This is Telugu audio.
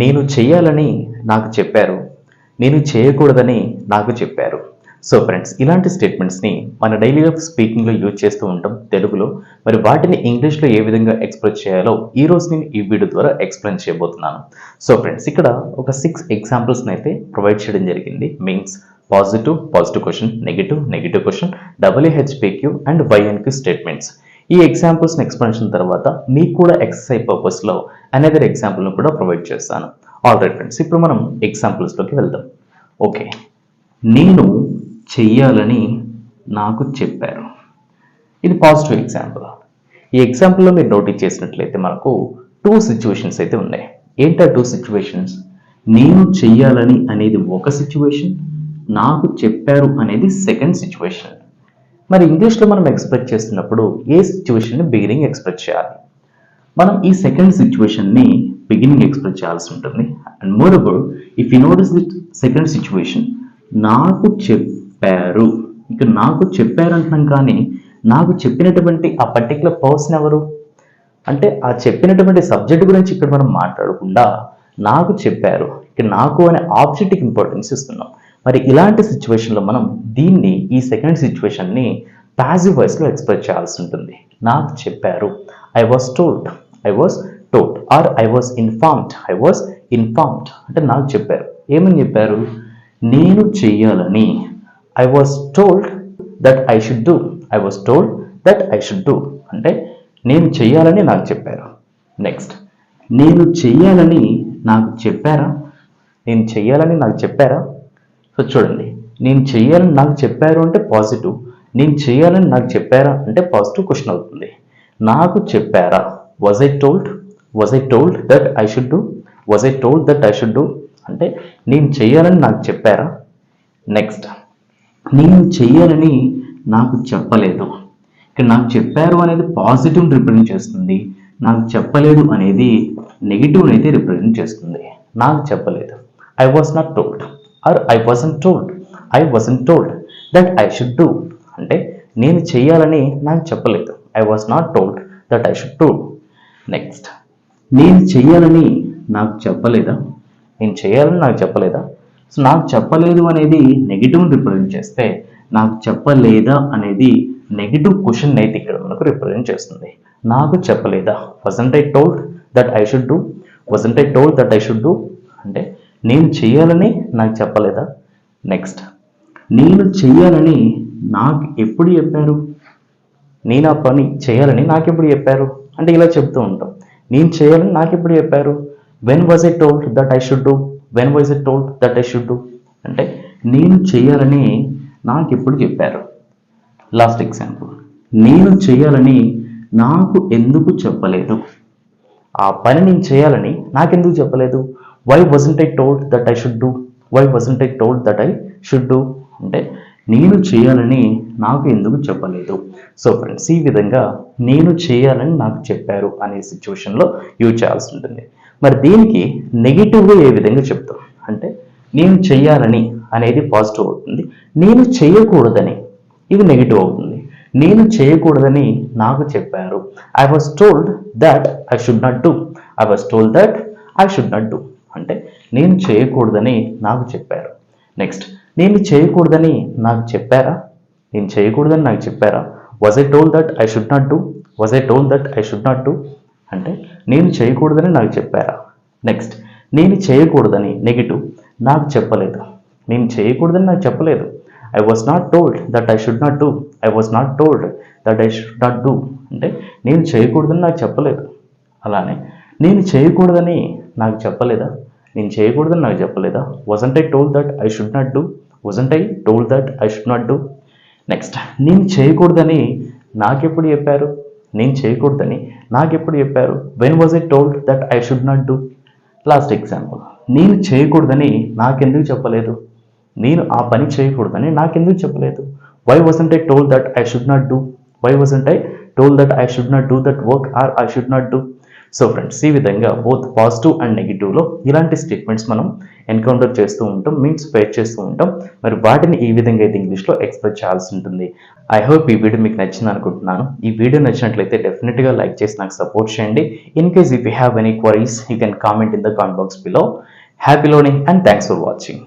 నేను చేయాలని నాకు చెప్పారు. నేను చేయకూడదని నాకు చెప్పారు. సో ఫ్రెండ్స్ ఇలాంటి స్టేట్మెంట్స్ని మన డైలీ లైఫ్ స్పీకింగ్లో యూజ్ చేస్తూ ఉంటాం తెలుగులో. మరి వాటిని ఇంగ్లీష్లో ఏ విధంగా ఎక్స్ప్రెస్ చేయాలో ఈ రోజు నేను ఈ వీడియో ద్వారా ఎక్స్ప్లెయిన్ చేయబోతున్నాను. సో ఫ్రెండ్స్ ఇక్కడ ఒక సిక్స్ ఎగ్జాంపుల్స్ని అయితే ప్రొవైడ్ చేయడం జరిగింది. Means positive positive question negative negative question WHPQ and YNQ statements ఈ ఎగ్జాంపుల్స్ని ఎక్స్ప్లెనేషన్ తర్వాత మీకు కూడా ఎక్సర్సైజ్ పర్పస్లో అనదర్ ఎగ్జాంపుల్ను కూడా ప్రొవైడ్ చేస్తాను. ఆల్ రైట్ ఫ్రెండ్స్ ఇప్పుడు మనం ఎగ్జాంపుల్స్లోకి వెళ్దాం. ఓకే నేను చెయ్యాలని నాకు చెప్పారు. ఇది పాజిటివ్ ఎగ్జాంపుల్ ఈ ఎగ్జాంపుల్లో మీరు నోటీస్ చేసినట్లయితే మనకు టూ సిచ్యువేషన్స్ అయితే ఉన్నాయి. ఏంటా టూ సిచ్యువేషన్స్ నేను చెయ్యాలని అనేది ఒక సిచ్యువేషన్ నాకు చెప్పారు అనేది సెకండ్ సిచ్యువేషన్ మరి ఇంగ్లీష్లో మనం ఎక్స్ప్రెస్ చేస్తున్నప్పుడు ఏ సిచ్యువేషన్ని బిగినింగ్ ఎక్స్ప్రెస్ చేయాలి? మనం ఈ సెకండ్ సిచ్యువేషన్ని బిగినింగ్ ఎక్స్ప్రెస్ చేయాల్సి ఉంటుంది. And moreover if you notice the second situation నాకు చెప్పారు. ఇక నాకు చెప్పారు అంటున్నాం కానీ నాకు చెప్పినటువంటి ఆ పర్టికులర్ పర్సన్ ఎవరు? అంటే ఆ చెప్పినటువంటి సబ్జెక్ట్ గురించి ఇక్కడ మనం మాట్లాడకుండా నాకు చెప్పారు. ఇక నాకు అనే ఆబ్జెక్ట్కి ఇంపార్టెన్స్ ఇస్తున్నాం. మరి ఇలాంటి సిచ్యువేషన్లో మనం దీన్ని ఈ సెకండ్ సిచ్యువేషన్ని ప్యాజివ్ వాయిస్లో ఎక్స్ప్రెస్ చేయాల్సి ఉంటుంది. నాకు చెప్పారు. I was told I was told or I was informed I was informed అంటే నాకు చెప్పారు. ఏమని చెప్పారు? నేను చెయ్యాలని. I was told that I should do I was told that I should do అంటే నేను చెయ్యాలని నాకు చెప్పారు. నెక్స్ట్ నేను చెయ్యాలని నాకు చెప్పారా? నేను చెయ్యాలని నాకు చెప్పారా? సో చూడండి నేను చెయ్యాలని నాకు చెప్పారు అంటే పాజిటివ్ నేను చేయాలని నాకు చెప్పారా అంటే పాజిటివ్ క్వశ్చన్ అవుతుంది. నాకు చెప్పారా? Was I told was I told that I should do was I told that I should do అంటే నేను చెయ్యాలని నాకు చెప్పారా? నెక్స్ట్ నేను చెయ్యాలని నాకు చెప్పలేదు. ఇక్కడ నాకు చెప్పారు అనేది పాజిటివ్ రిప్రజెంట్ చేస్తుంది. నాకు చెప్పలేదు అనేది నెగిటివ్ని అయితే రిప్రజెంట్ చేస్తుంది. నాకు చెప్పలేదు. I was not told or I wasn't told I wasn't told that I should do అంటే నేను చెయ్యాలని నాకు చెప్పలేదు. I was not told that I should do next నేను చెయ్యాలని నాకు చెప్పలేదా? నేను చేయాలని నాకు చెప్పలేదా? సో నాకు చెప్పలేదు అనేది నెగిటివ్ రిప్రజెంట్ చేస్తే నాకు చెప్పలేదా అనేది నెగిటివ్ క్వశ్చన్ అయితే ఇక్కడ మనకు రిప్రజెంట్ చేస్తుంది. నాకు చెప్పలేదా? Wasn't I told that I should do wasn't I told that I should do అంటే నేను చేయాలని నాకు చెప్పలేదా? నెక్స్ట్ నేను చేయాలని నాకు ఎప్పుడు చెప్పారు? నేను ఆ పని చేయాలని నాకు ఎప్పుడు చెప్పారు? అంటే ఇలా చెప్తూ ఉంటాం. నేను చేయాలని నాకు ఎప్పుడు చెప్పారు? When was it told that I should do when was it told that I should do అంటే నేను చేయాలని నాకు ఎప్పుడు చెప్పారు? లాస్ట్ ఎగ్జాంపుల్ నేను చేయాలని నాకు ఎందుకు చెప్పలేదు? ఆ పని నేను చేయాలని నాకెందుకు చెప్పలేదు? Why wasn't I told that I should do why wasn't I told that I should do అంటే నేను చేయాలని నాకు ఎందుకు చెప్పలేదు. సో ఫ్రెండ్స్ ఈ విధంగా నేను చేయాలని నాకు చెప్పారు అనే సిచ్యువేషన్లో యూజ్ చేయాల్సి ఉంటుంది. మరి దీనికి నెగిటివ్గా ఏ విధంగా చెప్తాం? అంటే నేను చేయాలని అనేది పాజిటివ్ అవుతుంది. నేను చేయకూడదని ఇది నెగిటివ్ అవుతుంది. నేను చేయకూడదని నాకు చెప్పారు. I was told that I should not do I was told that I should not do అంటే నేను చేయకూడదని నాకు చెప్పారు. నెక్స్ట్ నేను చేయకూడదని నాకు చెప్పారా? నేను చేయకూడదని నాకు చెప్పారా? Was I told that I should not do was I told that I should not do అంటే నేను చేయకూడదని నాకు చెప్పారా? నెక్స్ట్ నేను చేయకూడదని నెగిటివ్ నాకు చెప్పలేదు. నేను చేయకూడదని నాకు చెప్పలేదు. I was not told that I should not do I was not told that I should not do అంటే నేను చేయకూడదని నాకు చెప్పలేదు. అలానే నేను చేయకూడదని నాకు చెప్పలేదా? నేను చేయకూడదని నాకు చెప్పలేదా? Wasn't I told that I should not do wasn't I told that I should not do next నేను చేయకూడదని నాకెప్పుడు చెప్పారు? నేను చేయకూడదని నాకెప్పుడు చెప్పారు? When was I told that I should not do last example నేను చేయకూడదని నాకెందుకు చెప్పలేదు? నేను ఆ పని చేయకూడదని నాకెందుకు చెప్పలేదు? Why wasn't I told that I should not do why wasn't I told that I should not do that work or I should not do so friends ఈ విధంగా బోత్ పాజిటివ్ అండ్ నెగిటివ్లో ఇలాంటి స్టేట్మెంట్స్ మనం ఎన్కౌంటర్ చేస్తూ ఉంటాం మీన్స్ ఫేస్ చేస్తూ ఉంటాం. మరి వాటిని ఈ విధంగా అయితే ఇంగ్లీష్లో ఎక్స్ప్రెస్ చేయాల్సి ఉంటుంది. ఐ హోప్ ఈ వీడియో మీకు నచ్చింది అనుకుంటున్నాను. ఈ వీడియో నచ్చినట్లయితే డెఫినెట్గా లైక్ చేసి నాకు సపోర్ట్ చేయండి. In case if you have any queries you can comment in the comment box below happy learning and thanks for watching